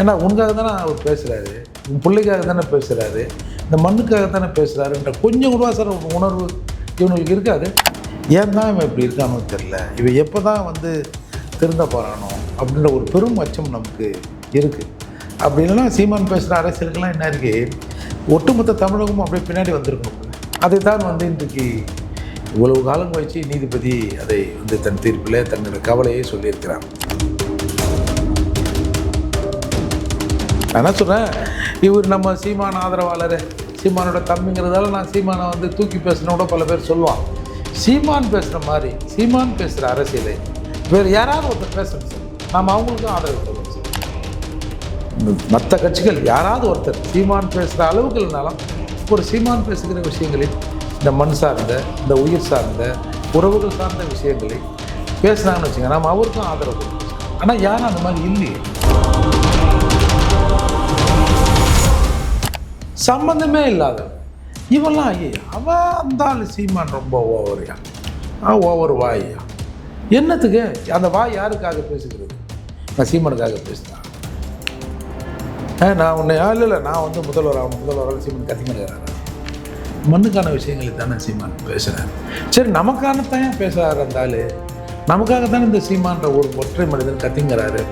ஏன்னா உனக்காக தானே அவர் பேசுகிறாரு உன் பிள்ளைக்காக தானே பேசுகிறாரு இந்த மண்ணுக்காக தானே பேசுகிறாருன்ற கொஞ்சம் கூட சார் ஒரு உணர்வு இவனுக்கு இருக்காது. ஏன் தான் இவன் இப்படி இருக்கானோ தெரில இவன் எப்போ தான் வந்து திருந்த போகிறானோ அப்படின்ற ஒரு பெரும் அச்சம் நமக்கு இருக்குது அப்படி இல்லைன்னா சீமான் பேசுகிற அரசியலுக்கெல்லாம் என்ன இருக்குது ஒட்டுமொத்த தமிழகமும் அப்படியே பின்னாடி வந்திருக்கணும் அதை தான் வந்து இன்றைக்கு இவ்வளவு காலம் கழிச்சு நீதிபதி அதை வந்து தன் தீர்ப்பில் தன்னுடைய கவலையை சொல்லியிருக்கிறார். நான் என்ன சொல்கிறேன் இவர் நம்ம சீமான ஆதரவாளர். சீமானோட தம்பிங்கிறதால நான் சீமானை வந்து தூக்கி பேசின கூட பல பேர் சொல்லுவான் சீமான் பேசுகிற மாதிரி சீமான் பேசுகிற அரசியலை வேறு யாராவது ஒருத்தர் பேசணும் சார். நாம் அவங்களுக்கும் ஆதரவு கொடுக்கணும் சார். மற்ற கட்சிகள் யாராவது ஒருத்தர் சீமான் பேசுகிற அளவுக்கு இல்லைனாலும் ஒரு சீமான் பேசுகிற விஷயங்களில் இந்த மண் சார்ந்த இந்த உயிர் சார்ந்த உறவுகள் சார்ந்த விஷயங்களை பேசுனாங்கன்னு வச்சுக்கோங்க. நம்ம அவருக்கும் ஆதரவு கொடுக்கணும் ஆனால் யாரும் அந்த மாதிரி இல்லையே. சம்மந்தமே இல்லாத. இவெல்லாம் ஐயா அவன் அந்த ஆள் சீமான் ரொம்ப ஓவரையா. ஆ ஓவர் வாயா என்னத்துக்கு? அந்த வாய் யாருக்காக பேசுகிறது? நான் சீமானுக்காக பேசுகிறேன் நான் உன்னை இல்லை இல்லை நான் வந்து முதல்வர் ஆகணும் முதல்வர் சீமான் கத்திங்கிறாரு மண்ணுக்கான விஷயங்களை தானே சீமான் பேசுகிறேன் சரி நமக்கானத்தான் ஏன் பேசுகிறாரு அந்த ஆள் நமக்காக தானே இந்த சீமான்ற ஒரு ஒற்றை மனிதன் கத்திங்கிறாரு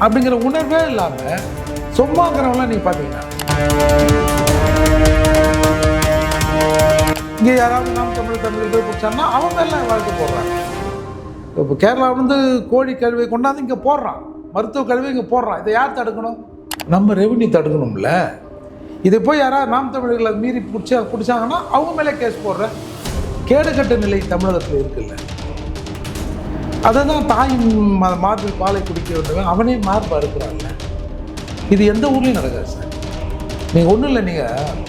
அப்படிங்கிற உணர்வே இல்லாமல் சும்மாங்கிறவங்களாம் நீங்கள் பார்த்தீங்கன்னா இங்கே யாராவது நாம் தமிழ் தமிழ் போய் பிடிச்சாங்கன்னா அவங்க எல்லாம் வாழ்க்கை போடுறாங்க. இப்போ கேரளாவிலேருந்து கோழி கழுவை கொண்டாந்து இங்கே போடுறான். மருத்துவ கழுவை இங்கே போடுறான். இதை யார் தடுக்கணும்? நம்ம ரெவன்யூ தடுக்கணும்ல. இதை போய் யாராவது நாம் தமிழர்களை மீறி பிடிச்சா பிடிச்சாங்கன்னா அவங்க மேலே கேஸ் போடுற கேடுகட்ட நிலை தமிழகத்தில் இருக்குல்ல. அதை தான் தாயின் மார்பில் பாலை குடிக்க வேண்டும். அவனே மார்பா இருக்கிறான்ல இது எந்த ஊர்லேயும் நடக்காது சார். நீங்கள் ஒன்றும் இல்லை நீங்கள்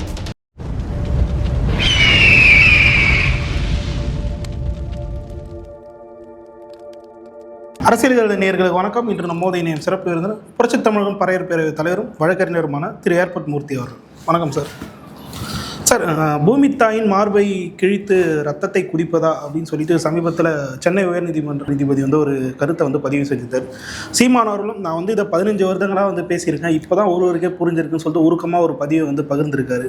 அரசியல் நேர்களுக்கு வணக்கம். இன்று நம்மோது இணையம் சிறப்பு விருந்தினர் புரட்சி தமிழகம் பறையர் பேரவை தலைவரும் வழக்கறிஞருமான திரு ஏர்பட் மூர்த்தி அவர்கள். வணக்கம் சார். சார் பூமித்தாயின் பூமி தாயின் மார்பை கிழித்து ரத்தத்தை குடிப்பதா அப்படின்னு சொல்லிட்டு சமீபத்தில் சென்னை உயர்நீதிமன்ற நீதிபதி வந்து ஒரு கருத்தை வந்து பதிவு செஞ்சிருந்தார் சீமானவர்களும் நான் வந்து இதை பதினஞ்சு வருடங்களாக வந்து பேசியிருக்கேன் இப்போ தான் ஒருவருக்கே புரிஞ்சிருக்குன்னு சொல்லிட்டு உருக்கமாக ஒரு பதிவை வந்து பகிர்ந்திருக்காரு.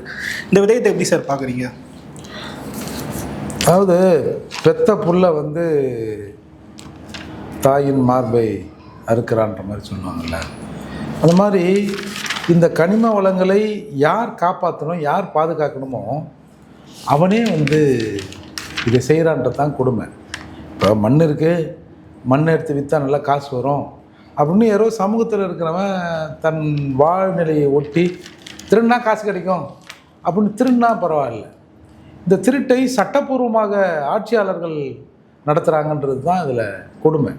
இந்த விதயத்தை எப்படி சார் பார்க்குறீங்க? அதாவது பெத்த புள்ள வந்து தாயின் மார்பை அறுக்கிறான்ற மாதிரி சொல்லுவாங்கல்ல அந்த மாதிரி இந்த கனிம வளங்களை யார் காப்பாற்றணும் யார் பாதுகாக்கணுமோ அவனே வந்து இதை செய்கிறான்றது தான் கொடுமை. இப்போ மண் இருக்குது மண் எடுத்து விற்றா நல்லா காசு வரும். அப்படின்னு யாரோ சமூகத்தில் இருக்கிறவன் தன் வாழ்நிலையை ஒட்டி திருடினா காசு கிடைக்கும். அப்படின்னு திருடினா பரவாயில்ல. இந்த திருட்டை சட்டப்பூர்வமாக ஆட்சியாளர்கள் நடத்துகிறாங்கன்றது தான் இதில் கொடுமை.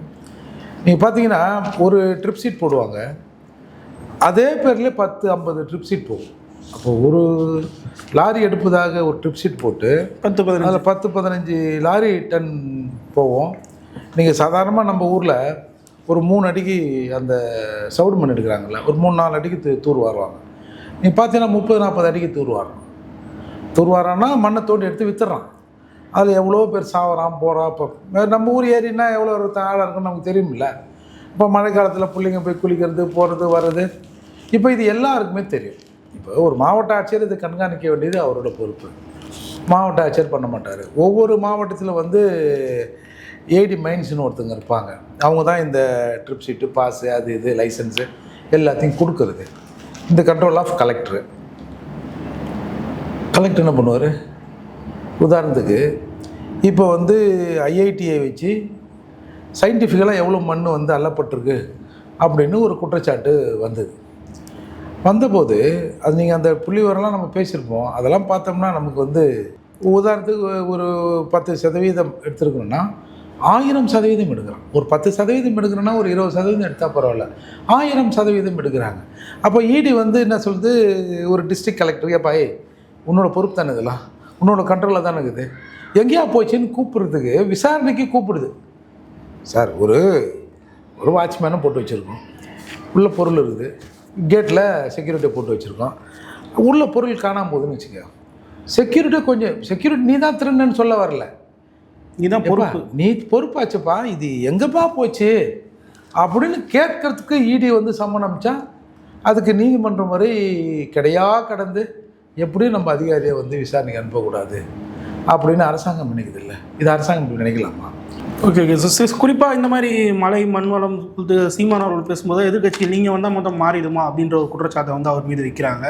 நீங்கள் பார்த்தீங்கன்னா ஒரு ட்ரிப் சீட் போடுவாங்க. அதே பேரில் பத்து ஐம்பது ட்ரிப் சீட் போகும். அப்போ ஒரு லாரி எடுப்பதாக ஒரு ட்ரிப் சீட் போட்டு பத்து பதினஞ்சு. அதில் பத்து பதினஞ்சு லாரி டன் போவோம். நீங்கள் சாதாரணமாக நம்ம ஊரில் ஒரு மூணு அடிக்கு அந்த சவுடு மண் எடுக்கிறாங்கல்ல ஒரு மூணு நாலு அடிக்கு தூர் வாருவாங்க. நீங்கள் பார்த்தீங்கன்னா முப்பது நாற்பது அடிக்கு தூர் வாரணும். தூர் வாரான்னா மண்ணை தோண்டி எடுத்து வித்துடுறான் அதில் எவ்வளோ பேர் சாவறான் போகிறான் இப்போ நம்ம ஊர் ஏரின்னா எவ்வளோ ஒரு ஆளாக இருக்குன்னு நமக்கு தெரியுமில்ல இப்போ மழை காலத்தில் பிள்ளைங்க போய் குளிக்கிறது போகிறது வர்றது. இப்போ இது எல்லாருக்குமே தெரியும். இப்போ ஒரு மாவட்ட ஆட்சியர் இதை கண்காணிக்க வேண்டியது அவரோட பொறுப்பு. மாவட்ட ஆட்சியர் பண்ண மாட்டார். ஒவ்வொரு மாவட்டத்தில் வந்து ஏடி மைன்ஸ்னு ஒருத்தங்க இருப்பாங்க. அவங்க தான் இந்த ட்ரிப் ஷீட்டு பாஸு அது இது லைசன்ஸு எல்லாத்தையும் கொடுக்கறது. இந்த கண்ட்ரோல் ஆஃப் கலெக்டரு கலெக்டர் என்ன பண்ணுவார்? உதாரணத்துக்கு இப்போ வந்து ஐஐடியை வச்சு சயின்டிஃபிக்கலாக எவ்வளோ மண் வந்து அள்ளப்பட்டிருக்கு அப்படின்னு ஒரு குற்றச்சாட்டு வந்தது. வந்தபோது அது நீங்கள் அந்த புள்ளி நம்ம பேசியிருப்போம். அதெல்லாம் பார்த்தோம்னா நமக்கு வந்து உதாரணத்துக்கு ஒரு பத்து சதவீதம் எடுத்துருக்கணும்னா ஆயிரம் சதவீதம் எடுக்கிறான். ஒரு பத்து சதவீதம் எடுக்கிறோன்னா ஒரு இருபது சதவீதம் எடுத்தால் பரவாயில்ல. ஆயிரம் சதவீதம் எடுக்கிறாங்க. அப்போ இடி வந்து என்ன சொல்லுது? ஒரு டிஸ்ட்ரிக்ட் கலெக்டர் ஏப்பா ஏய் உன்னோட பொறுப்பு தானே இதெல்லாம்? உன்னோட கண்ட்ரோலில் தானே இருக்குது? எங்கேயா போச்சுன்னு கூப்பிட்றதுக்கு விசாரணைக்கு கூப்பிடுது. சார் ஒரு ஒரு வாட்ச்மேனை போட்டு வச்சுருக்கோம். உள்ள பொருள் இருக்குது. கேட்டில் செக்யூரிட்டி போட்டு வச்சுருக்கோம். உள்ள பொருள் காணாம போகுதுன்னு வச்சுக்க. செக்யூரிட்டி கொஞ்சம் செக்யூரிட்டி நீ தான் திருடன்னு சொல்ல வரல. இதுதான் பொறுப்பு. எப்பா, நீ பொறுப்பாச்சுப்பா இது எங்கப்பா போச்சு? அப்படின்னு கேட்கறதுக்கு இடி வந்து சம்மன் அமிச்சா அதுக்கு நீதிமன்றம் வரை கிடையா கடந்து எப்படியும் நம்ம அதிகாரியை வந்து விசாரணைக்கு அனுப்பக்கூடாது அப்படின்னு அரசாங்கம் நினைக்குது இல்லை. இது அரசாங்கம் நினைக்கலாமா? ஓகே ஓகே சார் குறிப்பாக இந்த மாதிரி மலை மண் வளம் குறித்து சீமான் அவர்கள் பேசும்போது எதிர்கட்சியில் நீங்கள் வந்தால் மொத்தம் மாறிடுமா அப்படின்ற ஒரு குற்றச்சாட்டை வந்து அவர் மீது வைக்கிறாங்க.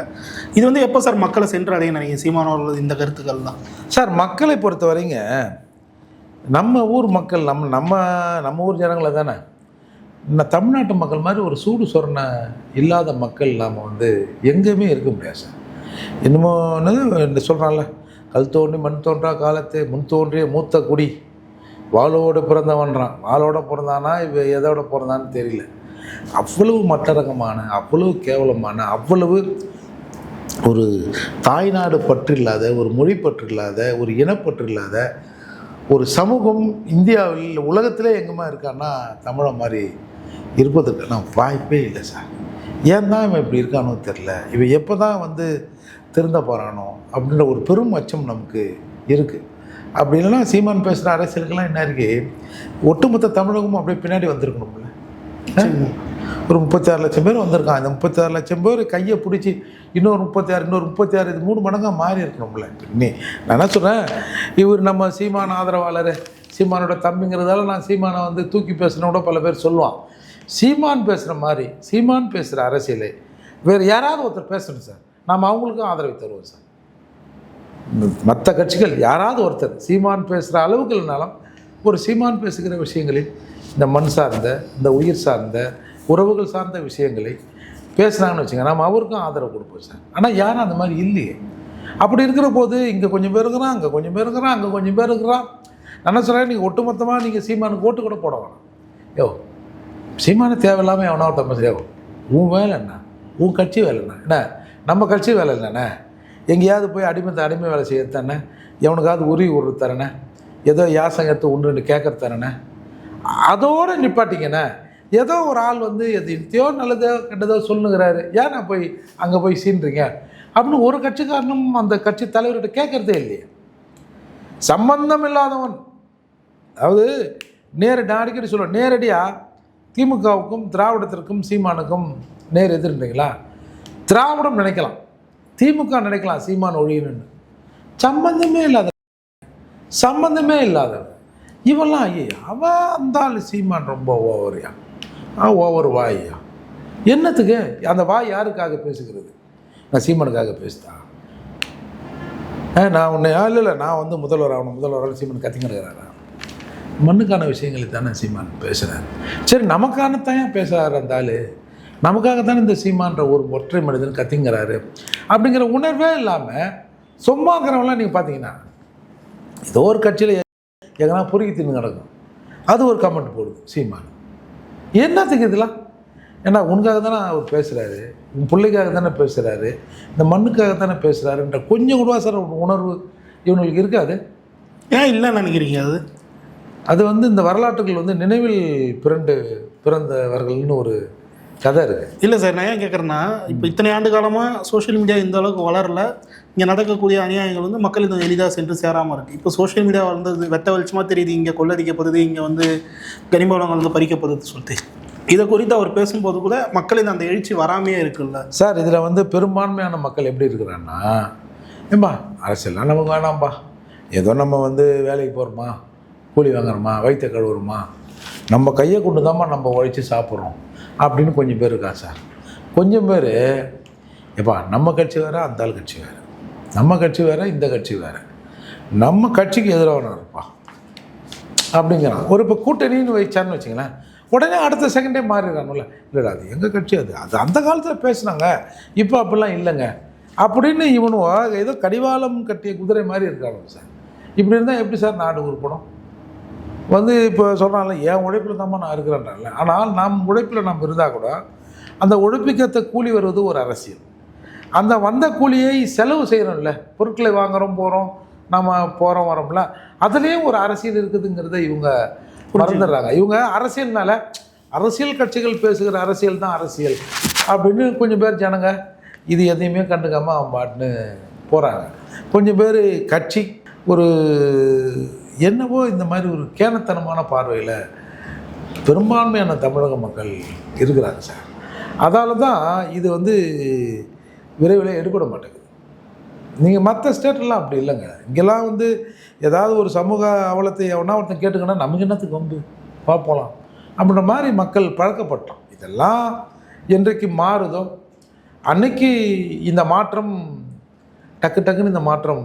இது வந்து எப்போ சார் மக்களை சென்று அடைய நினைக்கிறீங்க? சீமான் அவர்கள் இந்த கருத்துக்கள்லாம் சார் மக்களை பொறுத்த வரைங்க நம்ம ஊர் மக்கள் நம்ம நம்ம நம்ம ஊர் ஜனங்களை தானே. இந்த தமிழ்நாட்டு மக்கள் மாதிரி ஒரு சூடு சொரணை இல்லாத மக்கள் நாம் வந்து எங்கேயுமே இருக்க முடியாது சார். இன்னமும் இந்த சொல்கிறான்ல கல் தோன்றி மண் தோன்றா காலத்து முன் தோன்றிய மூத்த குடி. வாளோடு பிறந்தவன்றான். வாளோட பிறந்தானா இவ எதோட பிறந்தான்னு தெரியல. அவ்வளவு மட்டரகமான அவ்வளவு கேவலமான அவ்வளவு ஒரு தாய்நாடு பற்று இல்லாத ஒரு மொழி பற்று இல்லாத ஒரு இனப்பற்று இல்லாத ஒரு சமூகம் இந்தியாவில் உலகத்திலே எங்கேமா இருக்கான்னா தமிழை மாதிரி இருப்பதற்கெல்லாம் வாய்ப்பே இல்லை சார். ஏன் தான் இவன் இப்படி இருக்கானோ தெரில இவன் எப்போ தான் வந்து திருந்த போகிறானோ அப்படின்ற ஒரு பெரும் அச்சம் நமக்கு இருக்குது அப்படி இல்லைன்னா சீமான் பேசுகிற அரசியலுக்கெல்லாம் என்ன இருக்கு? ஒட்டுமொத்த தமிழகமும் அப்படியே பின்னாடி வந்திருக்கணும்ல ஒரு முப்பத்தி ஆறு லட்சம் பேர் வந்திருக்கான் இந்த முப்பத்தி ஆறு லட்சம் பேர் கையை பிடிச்சி இன்னொரு முப்பத்தி ஆறு இன்னொரு முப்பத்தி ஆறு இது மூணு மடங்காக மாறி இருக்கணும்ல நீ நான் என்ன சொல்கிறேன் இவர் நம்ம சீமான் ஆதரவாளர். சீமானோட தம்பிங்கிறதால நான் சீமானை வந்து தூக்கி பேசுன கூட பல பேர் சொல்லுவான். சீமான் பேசுகிற மாதிரி சீமான் பேசுகிற அரசியலை வேறு யாராவது ஒருத்தர் பேசணும் சார். நாம் அவங்களுக்கும் ஆதரவு தருவோம் சார். மற்ற கட்சிகள் யாராவது ஒருத்தர் சீமான் பேசுகிற அளவுக்கு இல்லைனாலும் ஒரு சீமான் பேசுகிற விஷயங்களில் இந்த மண் சார்ந்த இந்த உயிர் சார்ந்த உறவுகள் சார்ந்த விஷயங்களை பேசுனாங்கன்னு வச்சுங்க நாம் அவருக்கும் ஆதரவு கொடுப்போம் சார். ஆனால் யாரும் அந்த மாதிரி இல்லையே. அப்படி இருக்கிற போது இங்கே கொஞ்சம் பேர் இருக்கிறான் அங்கே கொஞ்சம் பேர் இருக்கிறான் அங்கே கொஞ்சம் பேர் இருக்கிறான். நான் சொல்கிறேன் நீங்கள் ஒட்டுமொத்தமாக நீங்கள் சீமானுக்கு ஓட்டு கூட போட வேணாம். யோ சீமானு தேவையில்லாமல் எவனா ஒருத்தன் பேசுறியோ உன் வேலை என்ன? உன் கட்சி வேலை என்ன? என்ன? நம்ம கட்சி வேலை இல்லைண்ணே எங்கேயாவது போய் அடிமை அடிமை வேலை செய்ய தானே? எவனுக்காவது உரி விடுறது தரனே? ஏதோ யாசங்கத்தை எடுத்து ஒன்று கேட்கற தரனே அதோடு நிப்பாட்டிங்கண்ணே ஏதோ ஒரு ஆள் வந்து எது இத்தையோ நல்லதோ கெட்டதோ சொல்லுங்கிறாரு ஏன் நான் போய் அங்கே போய் சீன்றீங்க? அப்படின்னு ஒரு கட்சிக்காரனும் அந்த கட்சி தலைவர்கிட்ட கேட்குறதே இல்லையே. சம்பந்தம் இல்லாதவன். அதாவது நேரடி அடிக்கடி சொல்லுவேன் நேரடியாக திமுகவுக்கும் திராவிடத்திற்கும் சீமானுக்கும் நேர் எதிர்ன்றீங்களா திராவிடம் நினைக்கலாம். திமுக நினைக்கலாம் சீமான் ஒழியனு சம்பந்தமே இல்லாத சம்பந்தமே இல்லாதவன் இவெல்லாம் ஐயா அவன் அந்த ஆள் சீமான் ரொம்ப ஓவரியா? ஆ ஓவர் வாயா? என்னத்துக்கு? அந்த வாய் யாருக்காக பேசுகிறது? நான் சீமானுக்காக பேசுதா? ஆ நான் உன்னை இல்லை இல்லை நான் வந்து முதல்வர் ஆகணும். முதல்வர் ஆகணும் சீமான் கத்திங்கிறாரா மண்ணுக்கான விஷயங்களை தானே சீமான் பேசுகிறார் சரி நமக்கானத்தான் ஏன் பேசுகிறாரு அந்த ஆள். நமக்காகத்தானே இந்த சீமான்ற ஒரு ஒற்றை மனிதன் கத்திங்கிறாரு அப்படிங்கிற உணர்வே இல்லாமல் சும்மாங்கிறவங்களாம் நீங்கள் பார்த்தீங்கன்னா ஏதோ ஒரு கட்சியில் எங்கன்னா பொறுக்கி தின்னு கிடக்கும். அது ஒரு கமெண்ட் போடுது சீமான். என்னத்துக்கு இதெல்லாம் ஏன்னா உனக்காக தானே அவர் பேசுகிறாரு உன் பிள்ளைக்காக தானே பேசுகிறாரு இந்த மண்ணுக்காக தானே பேசுகிறாருன்ற கொஞ்சம் கூட சார் உணர்வு இவங்களுக்கு இருக்காது. ஏன் இல்லைன்னு நினைக்கிறீங்க அது? அது வந்து இந்த வரலாற்றுகள் வந்து நினைவில் பிறண்டு பிறந்தவர்கள்னு ஒரு கதை இருக்குது இல்லை சார் நான் ஏன் கேட்குறேன்னா இப்போ இத்தனை ஆண்டு காலமாக சோஷியல் மீடியா இந்த அளவுக்கு வளரல. இங்கே நடக்கக்கூடிய அநியாயங்கள் வந்து மக்கள் இது எளிதாக சென்று சேராமல் இருக்குது இப்போ சோஷியல் மீடியா வளர்ந்தது வெட்ட வெளிச்சமாக தெரியுது இங்கே கொள்ளடிக்கப்படுது இங்கே வந்து கனிம வளங்கள் வந்து பறிக்கப்படுது சொல்லிட்டு. இதை குறித்து அவர் பேசும்போது கூட மக்கள் அந்த எழுச்சி வராமையே இருக்குல்ல. சார் இதில் வந்து பெரும்பான்மையான மக்கள் எப்படி இருக்கிறான்னா ஏம்பா அரசியல்லாம் நமக்கு வேணாம்ப்பா ஏதோ நம்ம வந்து வேலைக்கு போகிறோமா கூலி வாங்குறோமா வயிற்ற கழுவுறோமா நம்ம கையை கொண்டு தாம்மா நம்ம உழைச்சி சாப்பிட்றோம். அப்படின்னு கொஞ்சம் பேர் இருக்கா சார்? கொஞ்சம் பேர் எப்பா நம்ம கட்சி வேறு அந்த ஆள் கட்சி வேறு. நம்ம கட்சி வேறு இந்த கட்சி வேறு. நம்ம கட்சிக்கு எதிராக இருப்பா. அப்படிங்கிறான் ஒரு இப்போ கூட்டணின்னு வச்சான்னு வச்சுங்களேன் உடனே அடுத்த செகண்டே மாறிடுறானுல்ல இல்லைடா அது எங்கள் கட்சி அது? அது அந்த காலத்தில் பேசினாங்க. இப்போ அப்படிலாம் இல்லைங்க. அப்படின்னு இவனும் ஏதோ கடிவாளம் கட்டிய குதிரை மாதிரி இருக்காங்க சார். இப்படி இருந்தால் எப்படி சார் நாடு உருப்படும்? வந்து இப்போ சொல்கிறான்ல என் உழைப்பில் தான்மா நான் இருக்கிறேன்றான்ல. ஆனால் நம் உழைப்பில் நாம் இருந்தால் கூட அந்த உழைப்பிக்கத்த கூலி வருவது ஒரு அரசியல். அந்த வந்த கூலியை செலவு செய்கிறோம்ல பொருட்களை வாங்குகிறோம் போகிறோம் நம்ம போகிறோம் வரோம்ல. அதுலேயும் ஒரு அரசியல் இருக்குதுங்கிறத இவங்க மறந்துடுறாங்க. இவங்க அரசியல்னால அரசியல் கட்சிகள் பேசுகிற அரசியல் தான் அரசியல். அப்படின்னு கொஞ்சம் பேர் ஜனங்க இது எதையுமே கண்டுக்காமல் அவன் பாட்டுன்னு போகிறாங்க கொஞ்சம் பேர் கட்சி ஒரு என்னவோ இந்த மாதிரி ஒரு கேனத்தனமான பார்வையில் பெரும்பான்மையான தமிழக மக்கள் இருக்கிறாங்க சார். அதால் தான் இது வந்து விரைவில் எடுபட மாட்டேங்குது. நீங்கள் மற்ற ஸ்டேட்லாம் அப்படி இல்லைங்க. இங்கெல்லாம் வந்து ஏதாவது ஒரு சமூக அவலத்தை எவனா ஒருத்தன் கேட்டுக்கன்னா நமக்கு என்னத்துக்கு வந்து பார்ப்போலாம். அப்படின்ற மாதிரி மக்கள் பழக்கப்பட்டோம். இதெல்லாம் என்றைக்கு மாறுதோ அன்னைக்கு இந்த மாற்றம் டக்கு டக்குன்னு இந்த மாற்றம்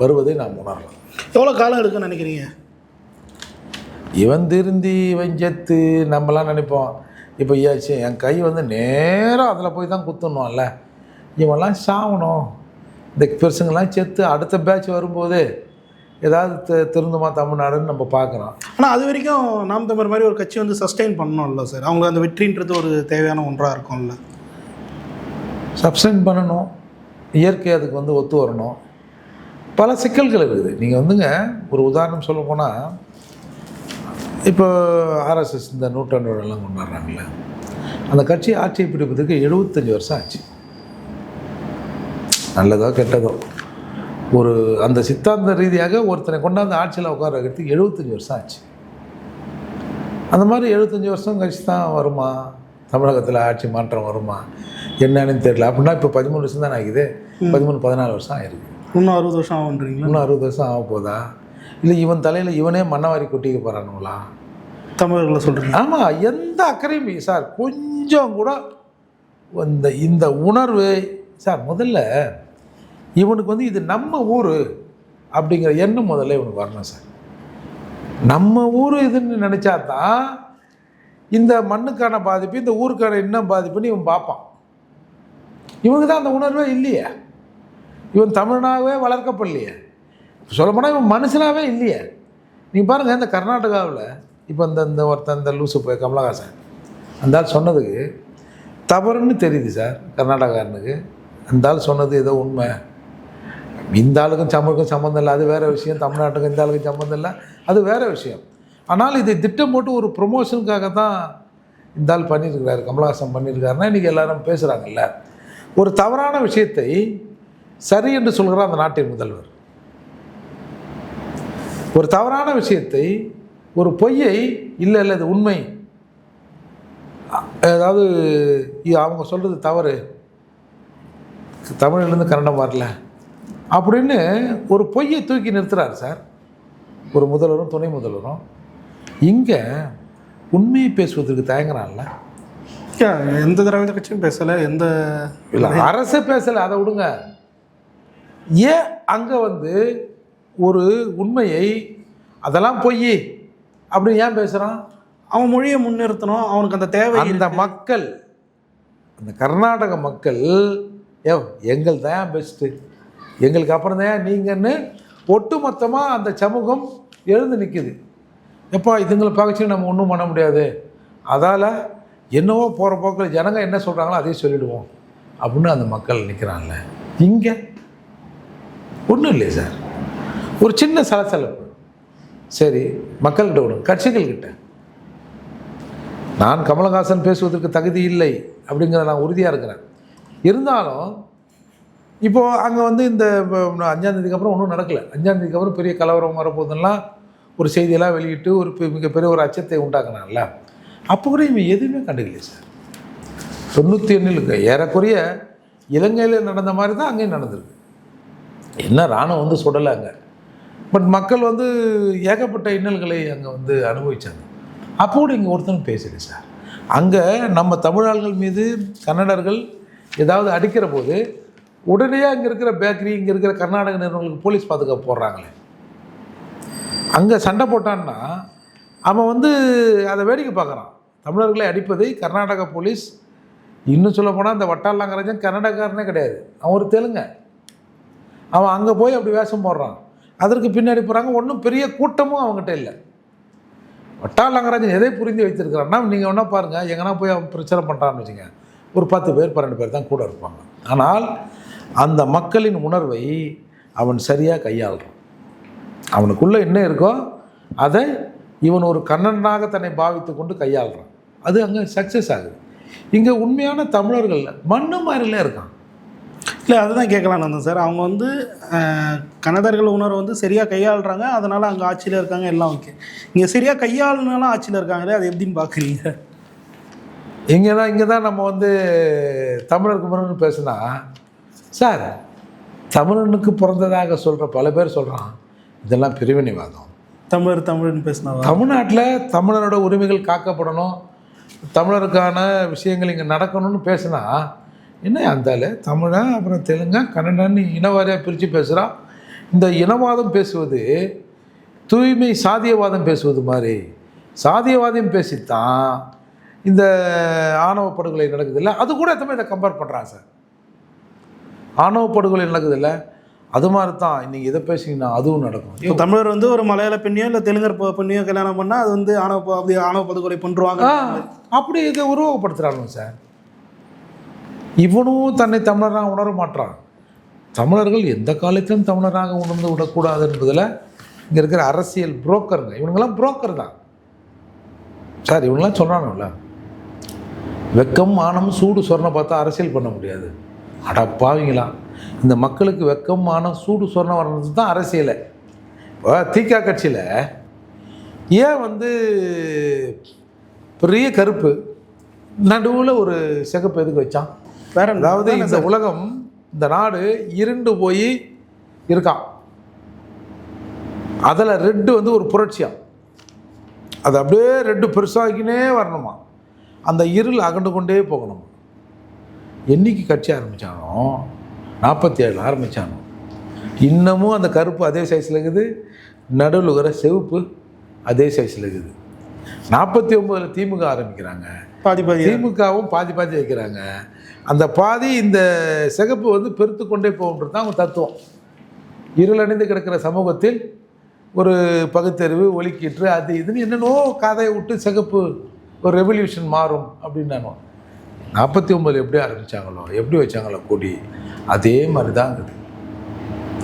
வருவதை நாம் உணரலாம். எவ்வளோ காலம் எடுக்குன்னு நினைக்கிறீங்க? இவன் திருந்தி இவன் செத்து நம்மலாம் நினைப்போம். இப்போ ஏச்சு என் கை வந்து நேராக அதில் போய் தான் குத்தணும்ல. இவன்லாம் சாவணும். இந்த பெருசுங்கெல்லாம் செத்து அடுத்த பேட்ச் வரும்போது ஏதாவது தி- திருந்துமா தமிழ்நாடுன்னு நம்ம பார்க்குறோம் ஆனால் அது வரைக்கும் நாம் தமிழர் மாதிரி ஒரு கட்சி வந்து சஸ்டெயின் பண்ணணும்ல சார் அவங்க அந்த வெற்றின்றது ஒரு தேவையான ஒன்றாக இருக்கும்ல. சப்ஸ்டெண்ட் பண்ணணும். இயற்கை அதுக்கு வந்து ஒத்து வரணும். பல சிக்கல்கள் இருக்குது. நீங்கள் வந்துங்க ஒரு உதாரணம் சொல்ல போனால் இப்போ ஆர்எஸ்எஸ் இந்த நூற்றாண்டு விழாலாம் கொண்டாடுறாங்கல்ல. அந்த கட்சி ஆட்சியை பிடிப்பதற்கு எழுபத்தஞ்சி வருஷம் ஆச்சு. நல்லதோ கெட்டதோ. ஒரு அந்த சித்தாந்த ரீதியாக ஒருத்தனை கொண்டாந்து ஆட்சியில் உட்கார வைக்கிறதுக்கு எழுபத்தஞ்சி வருஷம் ஆச்சு. அந்த மாதிரி எழுபத்தஞ்சி வருஷம் கழிச்சு தான் வருமா? தமிழகத்தில் ஆட்சி மாற்றம் வருமா? என்னன்னு தெரியல. அப்படின்னா இப்போ பதிமூணு வருஷம் தான் ஆகுது. பதிமூணு பதினாலு வருஷம் ஆயிருக்கு. இன்னும் அறுபது வருஷம் ஆகுன்றீங்களா இன்னும் அறுபது வருஷம் ஆக போதா? இல்லை இவன் தலையில் இவனே மண்ணவாரி கொட்டிக்க போகிறானுங்களா தமிழர்களை சொல்கிறீங்க ஆமாம் எந்த அக்கறையும். சார் கொஞ்சம் கூட இந்த இந்த உணர்வு சார் முதல்ல இவனுக்கு வந்து இது நம்ம ஊர் அப்படிங்கிற எண்ணம் முதல்ல இவனுக்கு வரணும் சார். நம்ம ஊர் இதுன்னு நினச்சா தான் இந்த மண்ணுக்கான பாதிப்பு இந்த ஊருக்கான என்ன பாதிப்புன்னு இவன் பார்ப்பான். இவனுக்கு தான் அந்த உணர்வே இல்லையே. இவன் தமிழனாகவே வளர்க்கப்படலையே. சொல்லப்போனால் இவன் மனுஷனாகவே இல்லையே. நீ பாருங்கள் இந்த கர்நாடகாவில் இப்போ இந்த இந்த ஒருத்தன் இந்த லூசு போய் கமலஹாசன். அந்த ஆள் சொன்னதுக்கு தவறுன்னு தெரியுது சார் கர்நாடகாரனுக்கு. அந்த ஆள் சொன்னது ஏதோ உண்மை. இந்த ஆளுக்கும் தமிழுக்கும் சம்மந்தம் இல்லை அது வேறு விஷயம். தமிழ்நாட்டுக்கும் இந்த ஆளுக்கும் சம்மந்தம் இல்லை அது வேறு விஷயம். ஆனால் இதை திட்டம் போட்டு ஒரு ப்ரொமோஷனுக்காக தான் இந்த ஆள் பண்ணியிருக்கிறாரு கமலஹாசன் பண்ணியிருக்காருன்னா இன்றைக்கி எல்லாரும் பேசுகிறாங்கல்ல ஒரு தவறான விஷயத்தை சரி என்று சொல்கிறார் அந்த நாட்டின் முதல்வர். ஒரு தவறான விஷயத்தை ஒரு பொய்யை இல்லை இல்லை இது உண்மை. அதாவது அவங்க சொல்கிறது தவறு. தமிழ்லேருந்து கன்னடம் வரல. அப்படின்னு ஒரு பொய்யை தூக்கி நிறுத்துறாரு சார். ஒரு முதல்வரும் துணை முதல்வரும். இங்கே உண்மையை பேசுவதற்கு தயங்குறான்ல? எந்த திராவிட கட்சியும் பேசலை எந்த இல்லை அரசே பேசலை அதை விடுங்க. ஏன் அங்கே வந்து ஒரு உண்மையை அதெல்லாம் பொய் அப்படின்னு ஏன் பேசுகிறான் அவன் மொழியை முன்னிறுத்தணும் அவனுக்கு அந்த தேவை அந்த மக்கள் அந்த கர்நாடக மக்கள் ஏ எங்கள் தான் பெஸ்ட்டு எங்களுக்கு அப்புறம் தான் நீங்கன்னு ஒட்டுமொத்தமாக அந்த சமூகம் எழுந்து நிற்குது எப்பா இதுங்களை பார்க்கச்சு நம்ம ஒன்றும் பண்ண முடியாது. அதால் என்னவோ போகிற போக்கில் ஜனங்க என்ன சொல்கிறாங்களோ அதையும் சொல்லிடுவோம் அப்படின்னு அந்த மக்கள் நிற்கிறாங்கல்ல இங்கே ஒன்றும் இல்லையே சார். ஒரு சின்ன சலசலப்பு. சரி மக்கள்கிட்ட விடுங்க கட்சிகள்கிட்ட. நான் கமலஹாசன் பேசுவதற்கு தகுதி இல்லை அப்படிங்கிற நான் உறுதியாக இருக்கிறேன். இருந்தாலும் இப்போது அங்கே வந்து இந்த அஞ்சாந்தேதிக்கு அப்புறம் ஒன்றும் நடக்கலை. அஞ்சாந்தேதிக்கு அப்புறம் பெரிய கலவரம் வரப்போதெல்லாம் ஒரு செய்தியெல்லாம் வெளியிட்டு ஒரு பெ- மிகப்பெரிய ஒரு அச்சத்தை உண்டாக்குனான்ல. அப்போ கூட இவன் எதுவுமே கண்டுக்கலையே சார். தொண்ணூற்றி ஒன்றில் ஏறக்குறைய இலங்கையில் நடந்த மாதிரி தான் அங்கேயும் நடந்திருக்கு. என்ன ராணம் வந்து சுடலை அங்கே பட் மக்கள் வந்து ஏகப்பட்ட இன்னல்களை அங்கே வந்து அனுபவித்தாங்க அப்போ இங்கே ஒருத்தனும் பேசல சார் அங்கே நம்ம தமிழாள்கள் மீது கன்னடர்கள் ஏதாவது அடிக்கிற போது உடனே இங்கே இருக்கிற பேக்கரி இங்கே இருக்கிற கர்நாடக நிறுவனங்களுக்கு போலீஸ் பாதுகாப்பு போடுறாங்களே. அங்கே சண்டை போட்டான்னா அவன் வந்து அதை வேடிக்கை பார்க்குறான். தமிழர்களை அடிப்பதை கர்நாடக போலீஸ் இன்னும் சொல்ல போனால் அந்த வட்டாலாங்கராஜன் கன்னடக்காரனே கிடையாது. அவன் ஒரு தெலுங்கன். அவன் அங்கே போய் அப்படி வேஷம் போடுறான். அதற்கு பின்னாடி போகிறாங்க ஒன்றும் பெரிய கூட்டமும் அவங்ககிட்ட இல்லை. வட்டாலங்கராஜன் எதை புரிந்து வைத்திருக்கிறான்னா நீங்கள் வேணா பாருங்கள் எங்கன்னா போய் அவன் பிரச்சனை பண்ணுறான்னு வச்சுங்க ஒரு பத்து பேர் பன்னெண்டு பேர் தான் கூட இருப்பாங்க. ஆனால் அந்த மக்களின் உணர்வை அவன் சரியாக கையாளுறான். அவனுக்குள்ளே என்ன இருக்கோ அதை இவன் ஒரு கண்ணனாக தன்னை பாவித்து கொண்டு கையாளுறான். அது அங்கே சக்ஸஸ் ஆகுது. இங்கே உண்மையான தமிழர்கள் மண்ணு மாதிரிலாம் இருக்கான் இல்லை அதுதான் கேட்கலான்னு வந்தேன் சார். அவங்க வந்து கன்னடர்கள் உணர்வை வந்து சரியாக கையாளுறாங்க. அதனால் அங்கே ஆட்சியில் இருக்காங்க எல்லாம் ஓகே. இங்கே சரியாக கையாளுனாலும் ஆட்சியில் இருக்காங்களே அது எப்படின்னு பார்க்குறீங்க இங்கே தான் இங்கே தான் நம்ம வந்து தமிழருக்கு முரணு பேசுனா சார் தமிழனுக்கு பிறந்ததாக சொல்கிற பல பேர் சொல்கிறான் இதெல்லாம் பிரிவினைவாதம். தமிழர் தமிழ்னு பேசினவா? தமிழ்நாட்டில் தமிழரோட உரிமைகள் காக்கப்படணும். தமிழருக்கான விஷயங்கள் இங்கே நடக்கணும்னு பேசுனா என்ன அந்தால தமிழன் அப்புறம் தெலுங்கா? கன்னடன்னு இனவாரியாக பிரித்து பேசுகிறான் இந்த இனவாதம் பேசுவது தூய்மை சாதியவாதம் பேசுவது மாதிரி. சாதியவாதம் பேசித்தான் இந்த ஆணவ படுகொலை நடக்குதுல்ல? அது கூட எத்தனை இதை கம்பேர் பண்ணுறான் சார்? ஆணவ படுகொலை நடக்குதுல்ல? அது மாதிரி தான் இன்றைக்கி இதை பேசிங்கன்னா அதுவும் நடக்கும். இப்போ தமிழர் வந்து ஒரு மலையாள பெண்ணையோ இல்லை தெலுங்கர் பெண்ணையோ கல்யாணம் பண்ணால் அது வந்து ஆணவ அப்படி ஆணவ படுகொலை பண்ணுறாங்க அப்படி இதை உருவகப்படுத்துகிறாங்க சார்? இவனும் தன்னை தமிழராக உணர மாட்டான். தமிழர்கள் எந்த காலத்திலும் தமிழராக உணர்ந்து விடக்கூடாது என்பதில் இங்கே இருக்கிற அரசியல் புரோக்கருங்க. இவனுங்கெல்லாம் புரோக்கர் தான். சார் இவங்கெல்லாம் சொல்கிறானுல்ல வெக்கம் மானம் சூடு சொரணை பார்த்தா அரசியல் பண்ண முடியாது. அடா பாவிங்களா. இந்த மக்களுக்கு வெக்கம் மானம் சூடு சொரணை வர்றது தான் அரசியலை. இப்போ திக கட்சியில் ஏன் வந்து பெரிய கருப்பு நடுவில் ஒரு சிகப்பு எதுக்கு வச்சான்? வேற அதாவது இந்த உலகம் இந்த நாடு இருண்டு போய் இருக்கான் அதில் ரெட்டு வந்து ஒரு புரட்சியாம் அது அப்படியே ரெட்டு பெருசாகினே வரணுமா? அந்த இருள் அகண்டு கொண்டே போகணும். என்னைக்கு கட்சி ஆரம்பித்தானோ நாற்பத்தி ஏழில் ஆரம்பித்தானோ இன்னமும் அந்த கருப்பு அதே சைஸில் இருக்குது நடுவில் இருக்கிற செவப்பு அதே சைஸில் இருக்குது. நாற்பத்தி ஒம்போதில் திமுக ஆரம்பிக்கிறாங்க. பாதி பாதி திமுகவும் பாதி பாதி வைக்கிறாங்க. அந்த பாதி இந்த சிகப்பு வந்து பெருத்து கொண்டே போகுன்றது தான் அவங்க தத்துவம். இருளடைந்து கிடக்கிற சமூகத்தில் ஒரு பகுத்தறிவு ஒலிக்கீற்று அது இதுன்னு என்னென்னோ கதையை விட்டு சிகப்பு ஒரு ரெவல்யூஷன் மாறும் அப்படின்னு நாற்பத்தி ஒம்பது எப்படி ஆரம்பித்தாங்களோ எப்படி வச்சாங்களோ கொடி அதே மாதிரி தான் இருக்குது.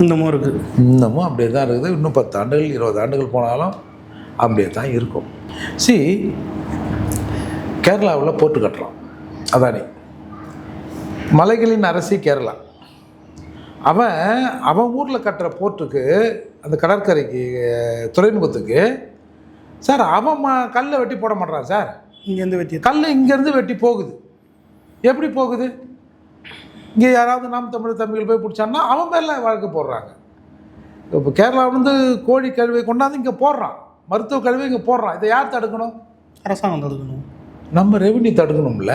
இன்னமும் இருக்குது. இன்னமும் அப்படியே தான் இருக்குது. இன்னும் பத்து ஆண்டுகள் இருபது ஆண்டுகள் போனாலும் அப்படியே தான் இருக்கும். சி கேரளாவில் போட்டு கட்டுறான் அதானி? மலைகளின் அரசி கேரளா. அவன் அவன் ஊரில் கட்டுற போர்ட்டுக்கு அந்த கடற்கரைக்கு துறைமுகத்துக்கு சார் அவன் ம கல்லை வெட்டி போட மாட்டான் சார். இங்கேருந்து வெட்டி கல் இங்கேருந்து வெட்டி போகுது. எப்படி போகுது? இங்கே யாராவது நாம் தமிழ் தம்பிகள் போய் பிடிச்சான்னா அவன் மேலே வழக்கு போடுறாங்க. இப்போ கேரளா வந்து கோழி கழுவை கொண்டாந்து இங்கே போடுறான். மருத்துவ கழுவை இங்கே போடுறான். இதை யார் தடுக்கணும்? அரசாங்கம் தடுக்கணும். நம்ம ரெவென்யூ தடுக்கணும்ல.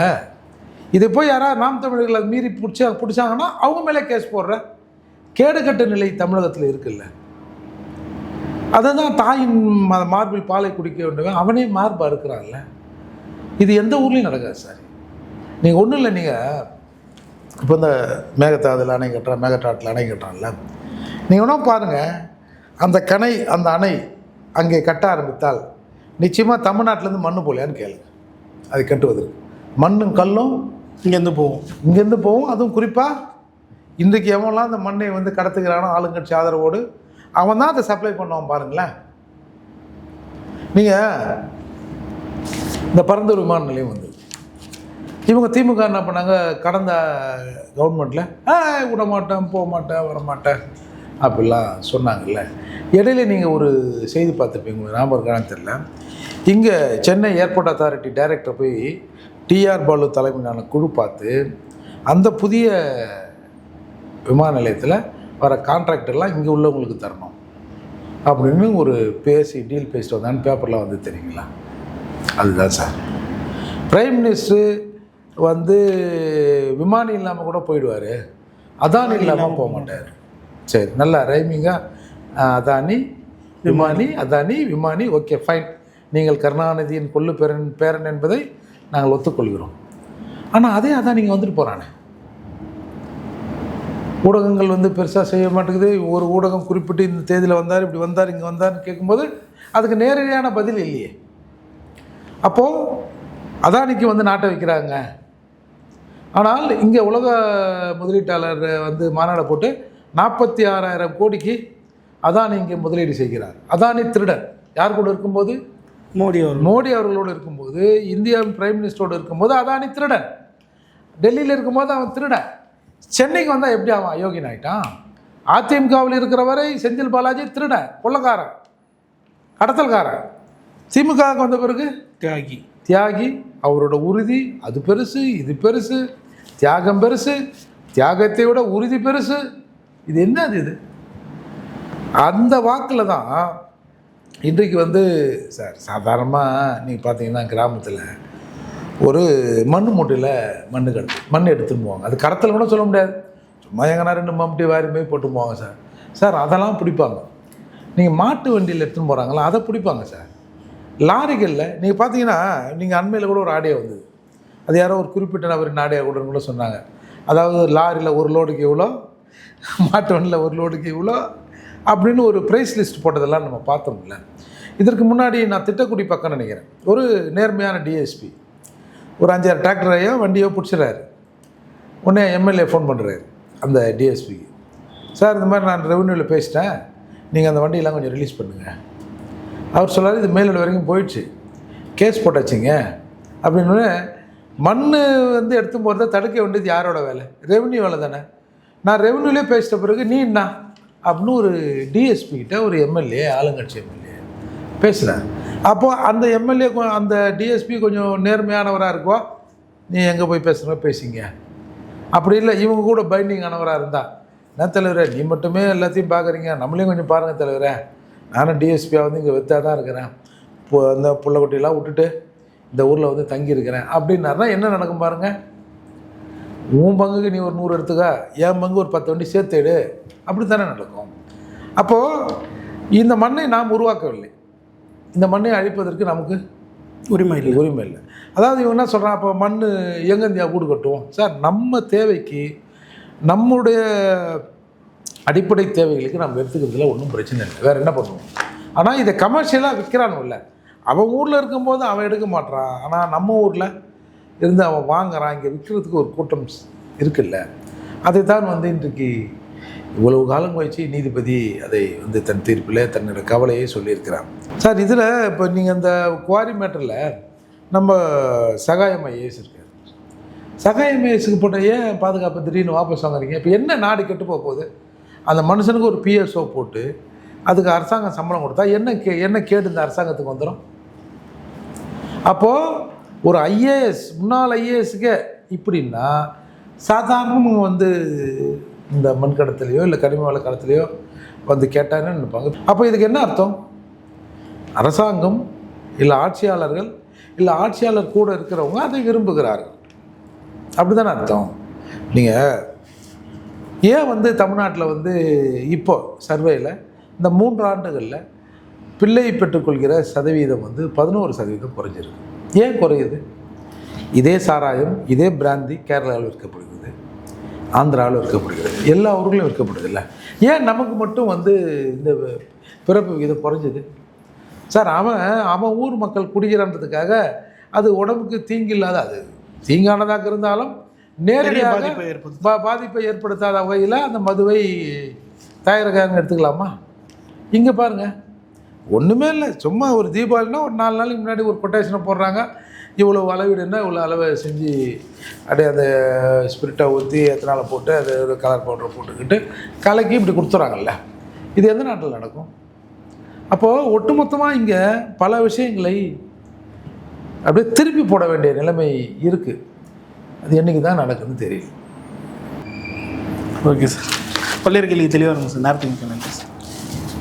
இதை போய் யாராவது நாம் தமிழர்கள் அதை மீறி பிடிச்சா பிடிச்சாங்கன்னா அவங்க மேலே கேஸ் போடுற கேடுகட்ட நிலை தமிழகத்தில் இருக்குல்ல. அதுதான் தாயின் மார்பில் பாலை குடிக்க வேண்டுமே அவனே மார்பாக இருக்கிறான்ல. இது எந்த ஊர்லேயும் நடக்காது சார். நீங்கள் ஒன்றும் இல்லை நீங்கள் இப்போ இந்த மேகத்தாதில் அணை கட்டுறான் மேகத்தாட்டில் அணை கட்டுறான்ல. நீங்கள் ஒன்றும் பாருங்கள் அந்த கணை அந்த அணை அங்கே கட்ட ஆரம்பித்தால் நிச்சயமாக தமிழ்நாட்டிலேருந்து மண்ணு போலையான்னு கேளுங்க. அது கட்டுவதற்கு. மண்ணும் கல்லும் இங்கேருந்து போவோம். இங்கேருந்து போவோம். அதுவும் குறிப்பாக இன்றைக்கு எவன்லாம் அந்த மண்ணை வந்து கடத்துக்கிறானோ ஆளுங்கட்சி ஆதரவோடு அவன் தான் அதை சப்ளை பண்ணுவான் பாருங்களேன். நீங்கள் இந்த பரந்தூர் விமான நிலையம் வந்து இவங்க திமுக என்ன பண்ணாங்க? கடந்த கவர்மெண்ட்டில் ஆ விட மாட்டேன் போக மாட்டேன் வர மாட்டேன் அப்படிலாம் சொன்னாங்கல்ல. இடையில நீங்கள் ஒரு செய்தி பார்த்துருப்பீங்க ஞாபகம் இருக்கான்னு தெரில இங்கே சென்னை ஏர்போர்ட் அத்தாரிட்டி டைரக்டர் போய் டிஆர் பாலு தலைமையிலான குழு பார்த்து அந்த புதிய விமான நிலையத்தில் வர கான்ட்ராக்டெல்லாம் இங்கே உள்ளவங்களுக்கு தரணும். அப்படின்னு ஒரு பேசி டீல் பேசிட்டு வந்தான்னு பேப்பரில் வந்து தெரியுங்களா? அதுதான் சார். பிரைம் மினிஸ்டரு வந்து விமானி இல்லாமல் கூட போயிடுவார். அதானி இல்லாமல் போக மாட்டார். சரி நல்லா ரைமிங்காக அதானி விமானி அதானி விமானி ஓகே ஃபைன் நீங்கள் கருணாநிதியின் கொள்ளு பேரன் பேரன் என்பதை நாங்கள் ஒத்துக்கொள்கிறோம். ஆனால் அதே அதான் நீங்கள் வந்துட்டு போகிறானே ஊடகங்கள் வந்து பெருசாக செய்ய மாட்டேங்குது. ஒரு ஊடகம் குறிப்பிட்டு இந்த தேதியில் வந்தார் இப்படி வந்தார் இங்கே வந்தார்னு கேட்கும்போது அதுக்கு நேரடியான பதில் இல்லையே. அப்போது அதானிக்கு வந்து நாட்டை வைக்கிறாங்க. ஆனால் இங்கே உலக முதலீட்டாளர் வந்து மாநாடை போட்டு நாற்பத்தி ஆறாயிரம் கோடிக்கு அதானி இங்கே முதலீடு செய்கிறார். அதானி திருடன். யார் கூட இருக்கும்போது? மோடி அவர்கள் மோடி அவர்களோடு இருக்கும்போது இந்தியாவின் பிரைம் மினிஸ்டரோடு இருக்கும்போது அதானி திருடன். டெல்லியில் இருக்கும்போது அவன் திருடன். சென்னைக்கு வந்தால் எப்படி அவன் அயோக்கியன் ஆயிட்டான்? அதிமுகவில் இருக்கிற வரை செந்தில் பாலாஜி திருடன் கொள்ளக்காரன் கடத்தல்காரன். திமுகவுக்கு வந்த பிறகு? தியாகி. தியாகி. அவரோட உறுதி அது பெருசு இது பெருசு தியாகம் பெருசு தியாகத்தை விட உறுதி பெருசு. இது என்னது இது? அந்த வாக்கில் தான் இன்றைக்கு வந்து சார் சாதாரணமாக நீங்கள் பார்த்தீங்கன்னா கிராமத்தில் ஒரு மண் மூட்டையில் மண் கடத்து மண் எடுத்துன்னு போவாங்க அது கடத்தல் கூட சொல்ல முடியாது. சும்மா எங்கன்னா ரெண்டு மம்பட்டி வாரி போட்டு போவாங்க சார். சார் அதெல்லாம் பிடிப்பாங்க. நீங்கள் மாட்டு வண்டியில் எடுத்துன்னு போகிறாங்களா அதை பிடிப்பாங்க சார். லாரிகளில் நீங்கள் பார்த்தீங்கன்னா நீங்கள் அண்மையில் கூட ஒரு ஆடியோ வந்தது அது யாரோ ஒரு குறிப்பிட்ட நபரின் ஆடியோ கூட கூட சொன்னாங்க. அதாவது லாரியில் ஒரு லோடுக்கு இவ்வளோ மாட்டு வண்டியில் ஒரு லோடுக்கு இவ்வளோ அப்படின்னு ஒரு ப்ரைஸ் லிஸ்ட் போட்டதெல்லாம் நம்ம பார்த்தோம்ல. இதற்கு முன்னாடி நான் திட்டக்குடி பக்கம் நினைக்கிறேன். ஒரு நேர்மையான டிஎஸ்பி ஒரு அஞ்சாறு டிராக்டரையோ வண்டியோ பிடிச்சிடறாரு. உடனே எம்எல்ஏ ஃபோன் பண்ணுறாரு அந்த டிஎஸ்பிக்கு சார் இந்த மாதிரி நான் ரெவன்யூவில் பேசிட்டேன். நீங்கள் அந்த வண்டியெல்லாம் கொஞ்சம் ரிலீஸ் பண்ணுங்கள் அவர் சொல்லாரு இது மேலோட வரைக்கும் போயிடுச்சு. கேஸ் போட்டாச்சுங்க. அப்படின்னு மண் வந்து எடுத்து போகிறத தடுக்க வேண்டியது யாரோட வேலை? ரெவன்யூ வேலை தானே. நான் ரெவன்யூலே பேசிட்ட பிறகு நீ என்ன? அப்படின்னு ஒரு டிஎஸ்பி கிட்ட ஒரு எம்எல்ஏ ஆளுங்கட்சி எம்எல்ஏ பேசுகிறேன் அப்போது அந்த எம்எல்ஏ அந்த டிஎஸ்பி கொஞ்சம் நேர்மையானவராக இருக்கோ நீ எங்கே போய் பேசுகிற பேசிங்க. அப்படி இல்லை இவங்க கூட பைண்டிங் ஆனவராக இருந்தா என்ன தலைவரே நீ மட்டுமே எல்லாத்தையும் பார்க்குறீங்க நம்மளையும் கொஞ்சம் பாருங்கள் தலைவரே. நானும் டிஎஸ்பியாக வந்து இங்கே வெத்தா தான் இருக்கிறேன். இப்போ அந்த புள்ளக்குட்டியெல்லாம் விட்டுட்டு இந்த ஊரில் வந்து தங்கியிருக்கிறேன். அப்படின்னாருனா என்ன நடக்கும் பாருங்கள் உன் பங்குக்கு நீ ஒரு நூறு எடுத்துக்க என் பங்கு ஒரு பத்து வண்டி சேர்த்து எடு. அப்படி தானே நடக்கும். அப்போது இந்த மண்ணை நாம் உருவாக்கவில்லை. இந்த மண்ணை அழிப்பதற்கு நமக்கு உரிமை இல்லை. உரிமை இல்லை. அதாவது இவங்க என்ன சொல்கிறான் அப்போ மண் எங்கேந்தியா கூடு கட்டுவோம் சார் நம்ம தேவைக்கு நம்முடைய அடிப்படை தேவைகளுக்கு நம்ம எடுத்துக்கிறதுல ஒன்றும் பிரச்சனை இல்லை. வேறு என்ன பண்ணுவோம்? ஆனால் இதை கமர்ஷியலாக விற்கிறானுல்ல அவன் ஊரில் இருக்கும்போது அவன் எடுக்க மாட்றான். ஆனால் நம்ம ஊரில் இருந்து அவன் வாங்குறான். இங்கே விற்கிறதுக்கு ஒரு கூட்டம் ஸ்- இருக்குல்ல. அதைத்தான் வந்து இன்றைக்கு இவ்வளவு காலம் கழிச்சு நீதிபதி அதை வந்து தன் தீர்ப்பில் தன்னோட கவலையை சொல்லியிருக்கிறான் சார் இதில் இப்போ நீங்கள் அந்த குவாரி மேட்டரில் நம்ம சகாயம் ஐஏஎஸ் இருக்கார். சகாயம் ஐஏஎஸ்க்கு போட்ட ஏன் பாதுகாப்பு திடீர்னு வாபஸ் வாங்குறீங்க? இப்போ என்ன நாடு கெட்டு போக போகுது? அந்த மனுஷனுக்கு ஒரு பிஎஸ்ஓ போட்டு அதுக்கு அரசாங்கம் சம்பளம் கொடுத்தா என்ன கே என்ன கேடு இந்த அரசாங்கத்துக்கு வந்துடும் அப்போது ஒரு ஐஏஎஸ் முன்னாள் ஐஏஎஸ்க்கே இப்படின்னா சாதாரணமும் வந்து இந்த மண்கடத்துலையோ இல்லை கனிம வள வந்து கேட்டாங்கன்னு நினைப்பாங்க? அப்போ இதுக்கு என்ன அர்த்தம்? அரசாங்கம் இல்லை ஆட்சியாளர்கள் இல்லை ஆட்சியாளர் கூட இருக்கிறவங்க அதை விரும்புகிறார்கள். அப்படி தானே அர்த்தம்? நீங்கள் ஏன் வந்து தமிழ்நாட்டில் வந்து இப்போ சர்வேயில் இந்த மூன்று ஆண்டுகளில் பிள்ளை பெற்றுக்கொள்கிற சதவீதம் வந்து பதினோரு சதவீதம் குறைஞ்சிருக்கு. ஏன் குறையுது? இதே சாராயம் இதே பிராந்தி கேரளாவில் விற்கப்படுகிறது ஆந்திராவில் விற்கப்படுகிறது எல்லா ஊர்களும் விற்கப்படுது இல்லை ஏன் நமக்கு மட்டும் வந்து இந்த பிறப்பு விகிதம் குறைஞ்சது? சார் அவன் அவன் ஊர் மக்கள் குடிக்கிறான்றதுக்காக அது உடம்புக்கு தீங்கில்லாத அது தீங்கானதாக இருந்தாலும் நேரடியாக பாதிப்பை ஏற்படுத்தாத வகையில் அந்த மதுவை தயாரிக்காங்க எடுத்துக்கலாமா? இங்கே பாருங்க. ஒன்றுமே இல்லை. சும்மா ஒரு தீபாவளினா ஒரு நாலு நாளைக்கு முன்னாடி ஒரு கொட்டேஷனை போடுறாங்க. இவ்வளோ அளவீடுன்னா இவ்வளோ அளவை செஞ்சு அப்படியே அந்த ஸ்பிரிட்டை ஊற்றி எத்தனால போட்டு அது ஒரு கலர் பவுடரை போட்டுக்கிட்டு கலக்கி இப்படி கொடுத்துட்றாங்கல்ல இது எந்த நாட்டில் நடக்கும்? அப்போது ஒட்டுமொத்தமாக இங்கே பல விஷயங்களை அப்படியே திருப்பி போட வேண்டிய நிலைமை இருக்குது அது என்னைக்கு தான் நடக்குதுன்னு தெரியல. ஓகே சார் பள்ளியர்கள் தெளிவாக இருக்கும் சார் நேரத்துக்கு நன்றி.